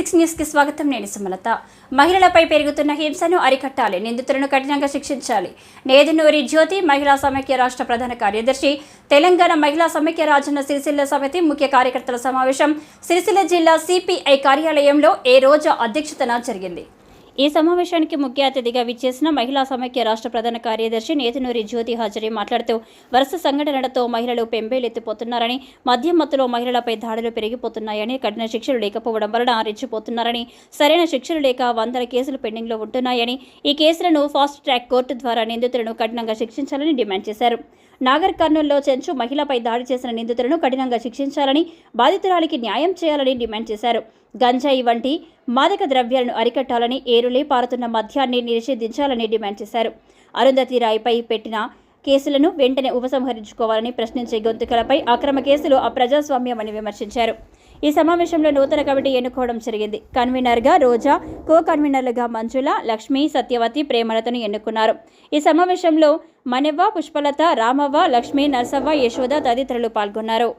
కి స్వాగతం. నేను సుమలత. మహిళలపై పెరుగుతున్న హింసను అరికట్టాలి. నిందితులను కఠినంగా శిక్షించాలి. నేదునూరి జ్యోతి మహిళా సమైక్య రాష్ట్ర ప్రధాన కార్యదర్శి తెలంగాణ మహిళా సమైక్య రాజన్న సిరిసిల్ల సమితి ముఖ్య కార్యకర్తల సమావేశం. సిరిసిల్ల జిల్లా సిపిఐ కార్యాలయంలో ఏ రోజు అధ్యక్షతన జరిగింది? ఈ సమావేశానికి ముఖ్య అతిథిగా విచ్చేసిన మహిళా సమైక్య రాష్ట్ర ప్రధాన కార్యదర్శి నేతనూరి జ్యోతి హాజరీ మాట్లాడుతూ వరుస సంఘటనలతో మహిళలు పెంబేలెత్తిపోతున్నారని మద్యం మత్తులో మహిళలపై దాడులు పెరిగిపోతున్నాయని కఠిన శిక్షలు లేకపోవడం వలన రెచ్చిపోతున్నారని సరైన శిక్షలు లేక వందల కేసులు పెండింగ్లో ఉంటున్నాయని ఈ కేసులను ఫాస్ట్ ట్రాక్ కోర్టు ద్వారా నిందితులను కఠినంగా శిక్షించాలని డిమాండ్ చేశారు. నాగర్ కర్నూల్లో చెంచు మహిళపై దాడి చేసిన నిందితులను కఠినంగా శిక్షించాలని బాధితురాలికి న్యాయం చేయాలని డిమాండ్ చేశారు. గంజాయి వంటి మాదక ద్రవ్యాలను అరికట్టాలని ఏరులే పారుతున్న మద్యాన్ని నిషేధించాలని డిమాండ్ చేశారు. అరుంధతి రాయ్పై పెట్టిన కేసులను వెంటనే ఉపసంహరించుకోవాలని ప్రశ్నించే గొంతుకలపై అక్రమ కేసులు అప్రజాస్వామ్యమని విమర్శించారు. ఈ సమావేశంలో నూతన కమిటీ ఎన్నుకోవడం జరిగింది. కన్వీనర్గా రోజా కో కన్వీనర్లుగా మంజుల లక్ష్మి సత్యవతి ప్రేమలతను ఎన్నుకున్నారు. ఈ సమావేశంలో మనెవ్వ పుష్పలత రామవ్వ లక్ష్మి నర్సవ్వ యశోద తదితరులు పాల్గొన్నారు.